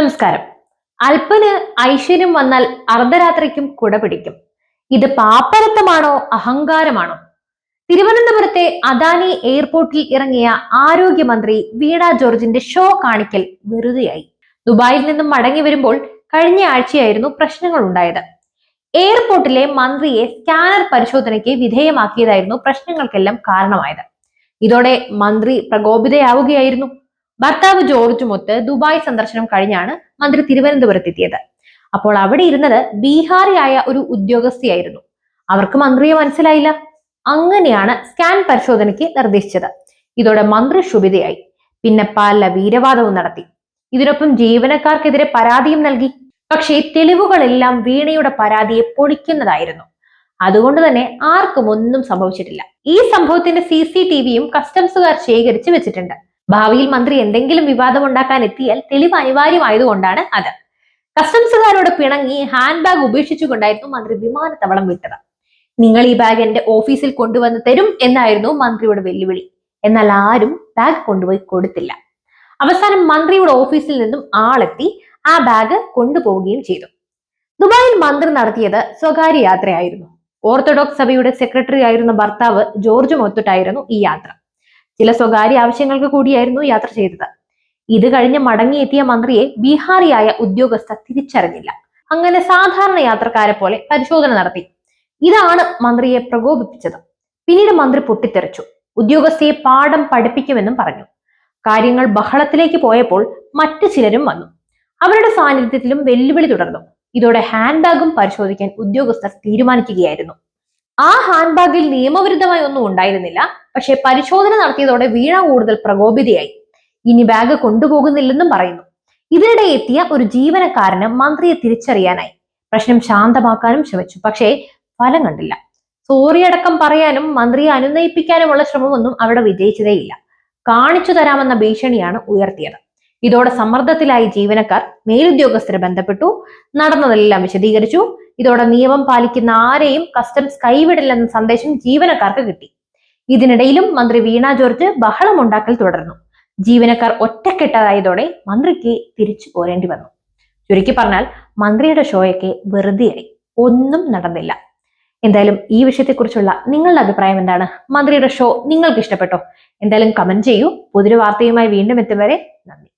നമസ്കാരം. അല്പന് ഐശ്വര്യം വന്നാൽ അർദ്ധരാത്രിക്കും കുട പിടിക്കും. ഇത് പാപ്പരത്തമാണോ അഹങ്കാരമാണോ? തിരുവനന്തപുരത്തെ അദാനി എയർപോർട്ടിൽ ഇറങ്ങിയ ആരോഗ്യമന്ത്രി വീണ ജോർജിന്റെ ഷോ കാണിക്കൽ വെറുതെയായി. ദുബായിൽ നിന്നും മടങ്ങി വരുമ്പോൾ കഴിഞ്ഞ ആഴ്ചയായിരുന്നു പ്രശ്നങ്ങൾ ഉണ്ടായത് എയർപോർട്ടിലെ മന്ത്രിയെ സ്കാനർ പരിശോധനയ്ക്ക് വിധേയമാക്കിയതായിരുന്നു പ്രശ്നങ്ങൾക്കെല്ലാം കാരണമായത്. ഇതോടെ മന്ത്രി പ്രകോപിതയാവുകയായിരുന്നു. ഭർത്താവ് ജോർജുമൊത്ത് ദുബായ് സന്ദർശനം കഴിഞ്ഞാണ് മന്ത്രി തിരുവനന്തപുരത്തെത്തിയത്. അപ്പോൾ അവിടെ ഇരുന്നത് ബീഹാറിയായ ഒരു ഉദ്യോഗസ്ഥയായിരുന്നു. അവർക്ക് മന്ത്രിയെ മനസ്സിലായില്ല. അങ്ങനെയാണ് സ്കാൻ പരിശോധനയ്ക്ക് നിർദ്ദേശിച്ചത്. ഇതോടെ മന്ത്രി ക്ഷുഭിതയായി. പിന്നെ പല വീരവാദവും നടത്തി. ഇതിനൊപ്പം ജീവനക്കാർക്കെതിരെ പരാതിയും നൽകി. പക്ഷേ തെളിവുകളെല്ലാം വീണയുടെ പരാതിയെ പൊളിക്കുന്നതായിരുന്നു. അതുകൊണ്ട് തന്നെ ആർക്കും ഒന്നും സംഭവിച്ചിട്ടില്ല. ഈ സംഭവത്തിന്റെ സി സി ടി വിയും കസ്റ്റംസുകാർ ശേഖരിച്ചു വെച്ചിട്ടുണ്ട്. ഭാവിയിൽ മന്ത്രി എന്തെങ്കിലും വിവാദം ഉണ്ടാക്കാൻ എത്തിയാൽ തെളിവ് അനിവാര്യമായതുകൊണ്ടാണ് അത്. കസ്റ്റംസുകാരോട് പിണങ്ങി ഹാൻഡ് ബാഗ് ഉപേക്ഷിച്ചുകൊണ്ടായിരുന്നു മന്ത്രി വിമാനത്താവളം വിട്ടത്. നിങ്ങൾ ഈ ബാഗ് എന്റെ ഓഫീസിൽ കൊണ്ടുവന്ന് തരും എന്നായിരുന്നു മന്ത്രിയുടെ വെല്ലുവിളി. എന്നാൽ ആരും ബാഗ് കൊണ്ടുപോയി കൊടുത്തില്ല. അവസാനം മന്ത്രിയുടെ ഓഫീസിൽ നിന്നും ആളെത്തി ആ ബാഗ് കൊണ്ടുപോവുകയും ചെയ്തു. ദുബായിൽ മന്ത്രി നടത്തിയത് സ്വകാര്യ യാത്രയായിരുന്നു. ഓർത്തഡോക്സ് സഭയുടെ സെക്രട്ടറി ആയിരുന്ന ഭർത്താവ് ജോർജ് മൊത്തുട്ടായിരുന്നു ഈ യാത്ര. ചില സ്വകാര്യ ആവശ്യങ്ങൾക്ക് കൂടിയായിരുന്നു യാത്ര ചെയ്തത്. ഇത് കഴിഞ്ഞ് മടങ്ങിയെത്തിയ മന്ത്രിയെ ബീഹാറിയായ ഉദ്യോഗസ്ഥ തിരിച്ചറിഞ്ഞില്ല. അങ്ങനെ സാധാരണ യാത്രക്കാരെ പോലെ പരിശോധന നടത്തി. ഇതാണ് മന്ത്രിയെ പ്രകോപിപ്പിച്ചത്. പിന്നീട് മന്ത്രി പൊട്ടിത്തെറിച്ചു. ഉദ്യോഗസ്ഥയെ പാഠം പഠിപ്പിക്കുമെന്നും പറഞ്ഞു. കാര്യങ്ങൾ ബഹളത്തിലേക്ക് പോയപ്പോൾ മറ്റു ചിലരും വന്നു. അവരുടെ സാന്നിധ്യത്തിലും വെല്ലുവിളി തുടർന്നു. ഇതോടെ ഹാൻഡ് ബാഗും പരിശോധിക്കാൻ ഉദ്യോഗസ്ഥർ തീരുമാനിക്കുകയായിരുന്നു. ആ ഹാൻഡ് ബാഗിൽ നിയമവിരുദ്ധമായി ഒന്നും ഉണ്ടായിരുന്നില്ല. പക്ഷേ പരിശോധന നടത്തിയതോടെ വീണ കൂടുതൽ പ്രകോപിതയായി. ഇനി ബാഗ് കൊണ്ടുപോകുന്നില്ലെന്നും പറയുന്നു. ഇതിനിടെ എത്തിയ ഒരു ജീവനക്കാരന് മന്ത്രിയെ തിരിച്ചറിയാനായി. പ്രശ്നം ശാന്തമാക്കാനും ശ്രമിച്ചു. പക്ഷേ ഫലം കണ്ടില്ല. സോറി അടക്കം പറയാനും മന്ത്രിയെ അനുനയിപ്പിക്കാനുമുള്ള ശ്രമമൊന്നും അവിടെ വിജയിച്ചതേയില്ല. കാണിച്ചു തരാമെന്ന ഭീഷണിയാണ് ഉയർത്തിയത്. ഇതോടെ സമ്മർദ്ദത്തിലായി ജീവനക്കാർ മേലുദ്യോഗസ്ഥരെ ബന്ധപ്പെട്ടു നടന്നതെല്ലാം വിശദീകരിച്ചു. ഇതോടെ നിയമം പാലിക്കുന്ന ആരെയും കസ്റ്റംസ് കൈവിടില്ലെന്ന സന്ദേശം ജീവനക്കാർക്ക് കിട്ടി. ഇതിനിടയിലും മന്ത്രി വീണ ജോർജ് ബഹളമുണ്ടാക്കൽ തുടർന്നു. ജീവനക്കാർ ഒറ്റക്കെട്ടതായതോടെ മന്ത്രിക്ക് തിരിച്ചു പോരേണ്ടി വന്നു. ചുരുക്കി പറഞ്ഞാൽ മന്ത്രിയുടെ ഷോയൊക്കെ വെറുതെയായി. ഒന്നും നടന്നില്ല. എന്തായാലും ഈ വിഷയത്തെക്കുറിച്ചുള്ള നിങ്ങളുടെ അഭിപ്രായം എന്താണ്? മന്ത്രിയുടെ ഷോ നിങ്ങൾക്ക് ഇഷ്ടപ്പെട്ടോ? എന്തായാലും കമന്റ് ചെയ്യൂ. പുതിയൊരു വാർത്തയുമായി വീണ്ടും എത്തും വരെ നന്ദി.